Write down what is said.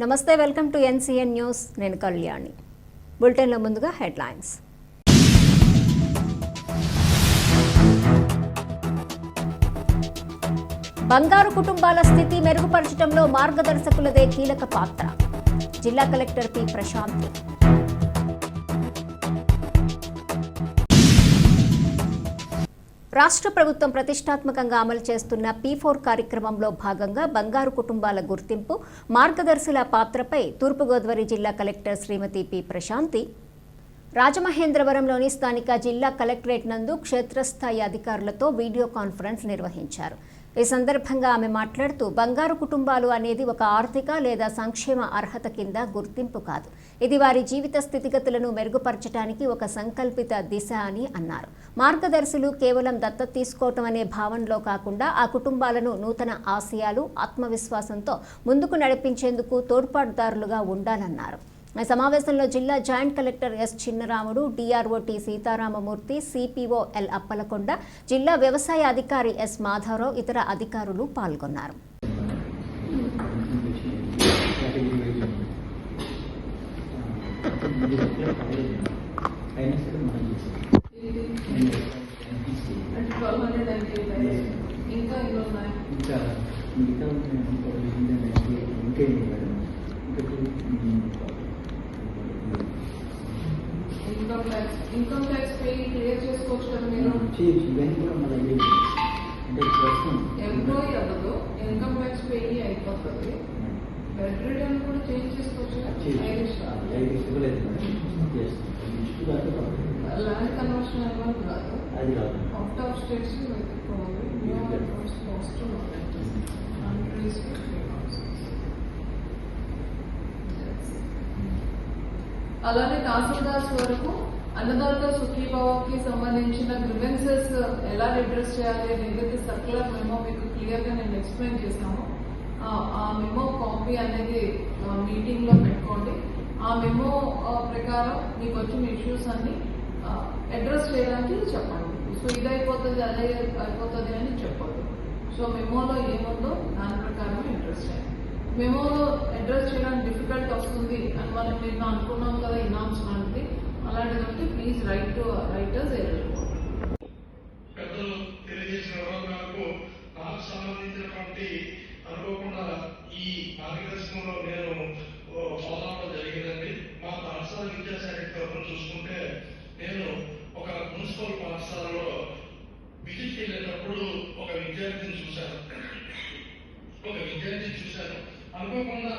నమస్తే welcome to NCN news. నేను కళ్యాణి. బులెటిన్లో ముందుగా హెడ్లైన్స్. బంగారు కుటుంబాల స్థితి మెరుగుపరచడంలో మార్గదర్శకులదే కీలక పాత్ర. జిల్లా కలెక్టర్ పి. ప్రశాంత్. రాష్ట్ర ప్రభుత్వం ప్రతిష్టాత్మకంగా అమలు చేస్తున్న పీ ఫోర్ కార్యక్రమంలో భాగంగా బంగారు కుటుంబాల గుర్తింపు మార్గదర్శుల పాత్రపై తూర్పుగోదావరి జిల్లా కలెక్టర్ శ్రీమతి పి ప్రశాంతి. రాజమహేంద్రవరంలోని స్థానిక జిల్లా కలెక్టరేట్ నందు క్షేత్రస్థాయి అధికారులతో వీడియో కాన్ఫరెన్స్ నిర్వహించారు. ఈ సందర్భంగా ఆమె మాట్లాడుతూ బంగారు కుటుంబాలు అనేది ఒక ఆర్థిక లేదా సంక్షేమ అర్హత కింద గుర్తింపు కాదు. ఇది వారి జీవిత స్థితిగతులను మెరుగుపరచడానికి ఒక సంకల్పిత దిశ అని అన్నారు. మార్గదర్శులు కేవలం దత్త తీసుకోవటం అనే భావనలో కాకుండా ఆ కుటుంబాలను నూతన ఆశయాలు ఆత్మవిశ్వాసంతో ముందుకు నడిపించేందుకు తోడ్పాటుదారులుగా ఉండాలన్నారు. సమావేశంలో జిల్లా joint collector S Chinnaramudu DRO T Seetharamamurthy CPO L Appalakonda జిల్లా వ్యవసాయ అధికారి ఎస్ మాధవరావు ఇతర అధికారులు పాల్గొన్నారు అయినా సరే మనం tax income tax pay clear చేసుకోవచ్చు కదా మీరు? చేయొచ్చు ఇవన్నీ కూడా మన. అంటే ప్రస్తుతం ఎంప్లాయీ అవ్వదు ఇన్కమ్ ట్యాక్స్ పే అయిపోతుంది బెడ్ రిటర్న్ కూడా చేంజ్ చేసుకోవచ్చు. ల్యాండ్ కన్వర్షన్ అవ్వాలి కాదు అవుట్ ఆఫ్ స్టేట్స్ అలానే తహసీల్దార్స్ వరకు అన్నదాత సుఖీభావకి సంబంధించిన గ్రివెన్సెస్ uh, ఎలా అడ్రస్ చేయాలి అని ఏదైతే సర్కులర్ మెమో మీకు క్లియర్గా నేను ఎక్స్ప్లెయిన్ చేశాను. ఆ- మెమో కాపీ అనేది మీటింగ్లో పెట్టుకోండి. ఆ మెమో ప్రకారం మీకు వచ్చిన ఇష్యూస్ అన్ని అడ్రస్ చేయడానికి చెప్పండి. సో ఇది అయిపోతుంది అదే అయిపోతుంది అని చెప్పొద్దు. సో మెమోలో ఏముందో దాని ప్రకారం అడ్రస్ చేయండి. మెమోలో అడ్రస్ చేయడానికి డిఫికల్ట్ వస్తుంది అని మనం నిన్న అనుకున్నాం కదా ఇనాన్స్మెంట్ అలాంటిదంటే please write to writers eligible పెద్దలు తెలియజేసిన వివరాలకు నాకు సంబంధించినటువంటి అనుకోకుండా ఈ మార్గదర్శకంలో నేను ఫాలో అవడం జరిగిందండి. మా పాఠశాల విద్యాశాఖ తరఫున చూసుకుంటే నేను ఒక మున్సిపల్ పాఠశాలలో విజిట్ వెళ్ళేటప్పుడు ఒక విద్యార్థిని చూశాను. ఒక విద్యార్థిని చూశాను. అనుకోకుండా